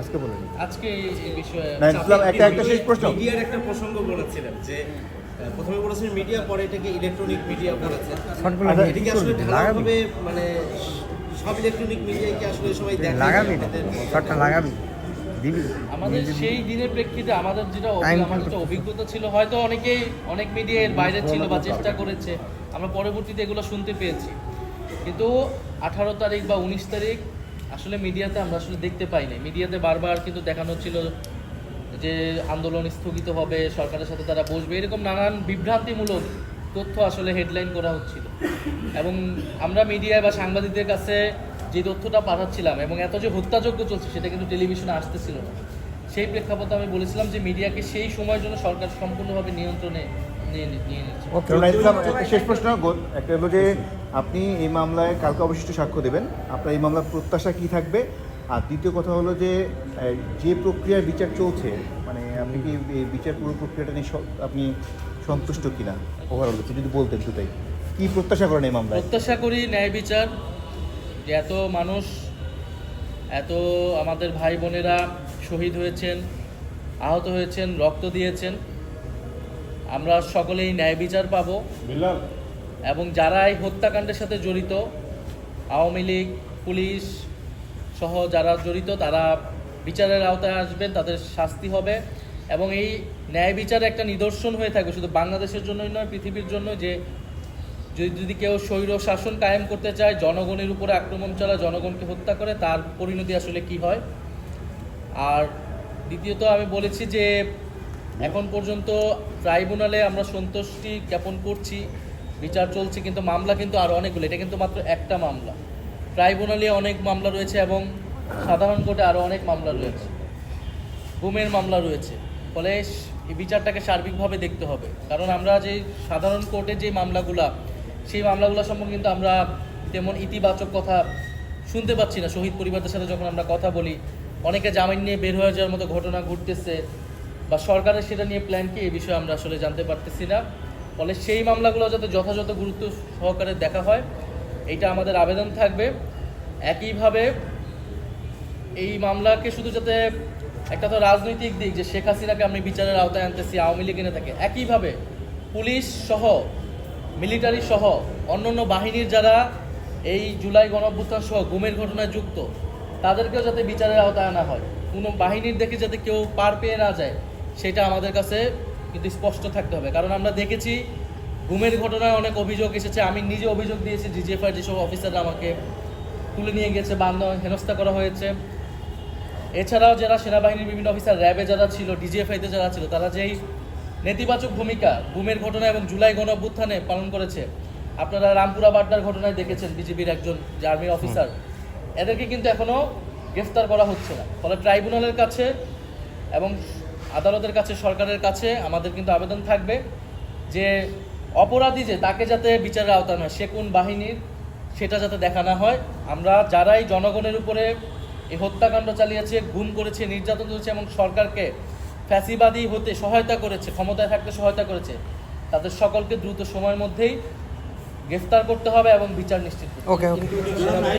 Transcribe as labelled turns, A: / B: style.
A: আজকে বলেন
B: আজকে এই- বিষয়ে
A: না, ইসলাম, একটা একটা শেষ প্রশ্ন।
C: মিডিয়ার একটা প্রসঙ্গ বলেছিলেন যে প্রথমে বলেছিলেন মিডিয়া পরে এটাকে ইলেকট্রনিক মিডিয়া
A: আচ্ছা,
C: এটা কি আসলে ঢালাভাবে মানে সব ইলেকট্রনিক মিডিয়ায় কি আসলে সবাই দেখে?
D: লাগাবি শর্টটা লাগাবি।
B: আমাদের সেই দিনের প্রেক্ষিতে আমাদের যেটা আমার যেটা অভিজ্ঞতা ছিল হয়তো অনেকেই অনেক মিডিয়া এর বাইরে ছিল বা চেষ্টা করেছে। আমরা পরবর্তীতে এগুলো শুনতে পেয়েছি। কিন্তু আঠারো তারিখ বা উনিশ তারিখ আসলে মিডিয়াতে আমরা আসলে দেখতে পাই পাইনি মিডিয়াতে বারবার কিন্তু দেখানো ছিল যে আন্দোলন স্থগিত হবে, সরকারের সাথে তারা বসবে, এরকম নানান বিভ্রান্তিমূলক তথ্য আসলে হেডলাইন করা হচ্ছিল। এবং আমরা মিডিয়ায় বা সাংবাদিকদের কাছে যে তথ্যটা পাঠাচ্ছিলাম এবং এত যে হত্যাযোগ্য চলছে, সেটা কিন্তু টেলিভিশনে আসতেছিল না। সেই প্রেক্ষাপটে আমি বলেছিলাম যে মিডিয়াকে সেই সময়ের জন্য সরকার সম্পূর্ণভাবে নিয়ন্ত্রণে
A: শেষ প্রশ্ন একটা হলো যে আপনি এই মামলায় কালকে অবশিষ্ট সাক্ষ্য দেবেন। আপনার এই মামলার প্রত্যাশা কি থাকবে? আর দ্বিতীয় কথা হলো যে যে প্রক্রিয়ার বিচার চলছে মানে আপনি কি এই বিচার পুরো প্রক্রিয়াটা নিয়ে আপনি সন্তুষ্ট কিনা? ওভারঅল যদি বলতেন দুটাই। কি প্রত্যাশা করেন এই মামলায়?
B: প্রত্যাশা করি ন্যায় বিচার যে এত মানুষ এত আমাদের ভাই বোনেরা শহীদ হয়েছেন আহত হয়েছেন রক্ত দিয়েছেন। আমরা সকলেই ন্যায় বিচার পাবো। এবং যারা এই হত্যাকাণ্ডের সাথে জড়িত আওয়ামী লীগ পুলিশ সহ যারা জড়িত তারা বিচারের আওতায় আসবেন তাদের শাস্তি হবে। এবং এই ন্যায় বিচার একটা নিদর্শন হয়ে থাকবে শুধু বাংলাদেশের জন্যই নয় পৃথিবীর জন্য যে যদি যদি কেউ স্বৈর শাসন কায়েম করতে চায় জনগণের উপরে আক্রমণ চালায় জনগণকে হত্যা করে তার পরিণতি আসলে কি হয়? আর দ্বিতীয়ত আমি বলেছি যে এখন পর্যন্ত ট্রাইব্যুনালে আমরা সন্তুষ্টি জ্ঞাপন করছি, বিচার চলছে, কিন্তু মামলা কিন্তু আরও অনেকগুলো, এটা কিন্তু মাত্র একটা মামলা। ট্রাইব্যুনালে অনেক মামলা রয়েছে এবং সাধারণ কোর্টে আরও অনেক মামলা রয়েছে। গুমের মামলা রয়েছে, ফলে এই বিচারটাকে সার্বিকভাবে দেখতে হবে। কারণ আমরা যে সাধারণ কোর্টে যে মামলাগুলা, সেই মামলাগুলো সম্পর্কে কিন্তু আমরা তেমন ইতিবাচক কথা শুনতে পাচ্ছি না। শহীদ পরিবারদের সাথে যখন আমরা কথা বলি, অনেকে জামিন নিয়ে বের হয়ে যাওয়ার মতো ঘটনা ঘটতেছে। বা সরকারের সেটা নিয়ে প্ল্যান কি এই বিষয়ে আমরা আসলে জানতে পারতেছি না। ফলে সেই মামলাগুলো যাতে যথাযথ গুরুত্ব সহকারে দেখা হয় এটা আমাদের আবেদন থাকবে। একইভাবে এই মামলাকে শুধু যাতে একটা তো রাজনৈতিক দিক যে শেখ হাসিনাকে আমি বিচারের আওতায় আনতেছি, আওয়ামী লীগ এনে থাকে, একইভাবে পুলিশ সহ মিলিটারি সহ, অন্যান্য বাহিনীর যারা এই জুলাই গণঅভ্যুত্থান সহ গুমের ঘটনায় যুক্ত, তাদেরকেও যাতে বিচারের আওতায় আনা হয়। কোনো বাহিনীর দেখে যাতে কেউ পার পেয়ে না যায় সেটা আমাদের কাছে কিন্তু স্পষ্ট থাকতে হবে। কারণ আমরা দেখেছি গুমের ঘটনায় অনেক অভিযোগ এসেছে। আমি নিজে অভিযোগ দিয়েছি ডিজিএফআই যেসব অফিসাররা আমাকে তুলে নিয়ে গেছে বান্ধ হেনস্থা করা হয়েছে। এছাড়াও যারা সেনাবাহিনীর বিভিন্ন অফিসার র্যাবে যারা ছিল ডিজিএফআইতে যারা ছিল তারা যেই নেতিবাচক ভূমিকা গুমের ঘটনা এবং জুলাই গণ অভ্যুত্থানে পালন করেছে আপনারা রামপুরা বাড্ডার ঘটনায় দেখেছেন বিজেপির একজন যে আর্মি অফিসার। এদেরকে কিন্তু এখনও গ্রেফতার করা হচ্ছে না। ফলে ট্রাইব্যুনালের কাছে এবং আদালতের কাছে, সরকারের কাছে আমাদের কিন্তু আবেদন থাকবে যে অপরাধী যে, তাকে যাতে বিচারের আওতায় নয়, সে কোন বাহিনীর, সেটা যাতে দেখা না হয় আমরা যারাই জনগণের উপরে এই হত্যাকাণ্ড চালিয়েছে, গুম করেছে, নির্যাতন করেছে এবং সরকারকে ফ্যাসিবাদী হতে সহায়তা করেছে, ক্ষমতায় থাকতে সহায়তা করেছে, তাদের সকলকে দ্রুত সময়ের মধ্যেই গ্রেফতার করতে হবে এবং বিচার নিশ্চিত করতে হবে।